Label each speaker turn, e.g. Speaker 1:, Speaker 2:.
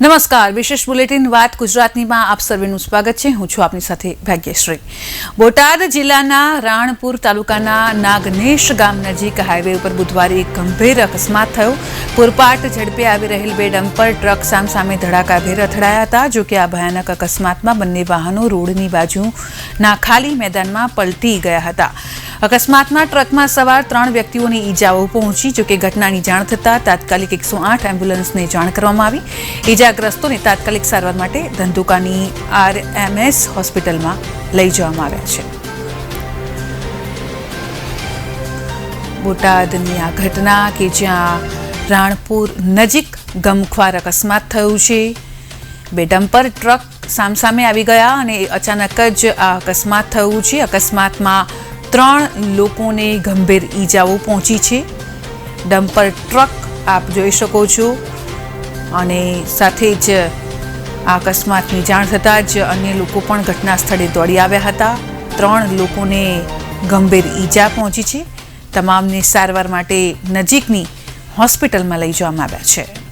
Speaker 1: નમસ્કાર. વિશેષ બુલેટિન વાત ગુજરાતનીમાં આપ સર્વેનું સ્વાગત છે. હું છું આપની સાથે ભાગ્યશ્રી. બોટાદ જિલ્લાના રાણપુર તાલુકાના નાગનેશ ગામ નજીક હાઈવે ઉપર બુધવારે એક ગંભીર અકસ્માત થયો. પૂરપાટ ઝડપે આવી રહેલ બે ડમ્પર ટ્રક સામસામે ધડાકાભેર અથડાયા હતા, જો કે આ ભયાનક અકસ્માતમાં બંને વાહનો રોડની બાજુના ખાલી મેદાનમાં પલટી ગયા હતા. અકસ્માતમાં ટ્રકમાં સવાર ત્રણ વ્યક્તિઓની ઈજાઓ પહોંચી જોકે ઘટનાની જાણ થતાં તાત્કાલિક એકસો આઠ એમ્બ્યુલન્સને જાણ કરવામાં આવી. ઈજાગ્રસ્તોને તાત્કાલિક સારવાર માટે ધંધુકાની આરએમએસ હોસ્પિટલમાં લઈ જવામાં આવ્યા છે. બોટાદની આ ઘટના કે જ્યાં રાણપુર નજીક ગમખ્વાર અકસ્માત થયું છે. બે ડમ્પર ટ્રક સામસામે આવી ગયા અને અચાનક જ આ અકસ્માત થયું છે. અકસ્માતમાં ત્રણ લોકોને ગંભીર ઈજાઓ પહોંચી છે. ડમ્પર ટ્રક, આપ જોઈ શકો છો. અને સાથે જ આ અકસ્માતની જાણ થતાં જ અન્ય લોકો પણ ઘટના સ્થળે દોડી આવ્યા હતા. ત્રણ લોકોને ગંભીર ઈજા પહોંચી છે. તમામને સારવાર માટે નજીકની હોસ્પિટલમાં લઈ જવામાં આવ્યા છે.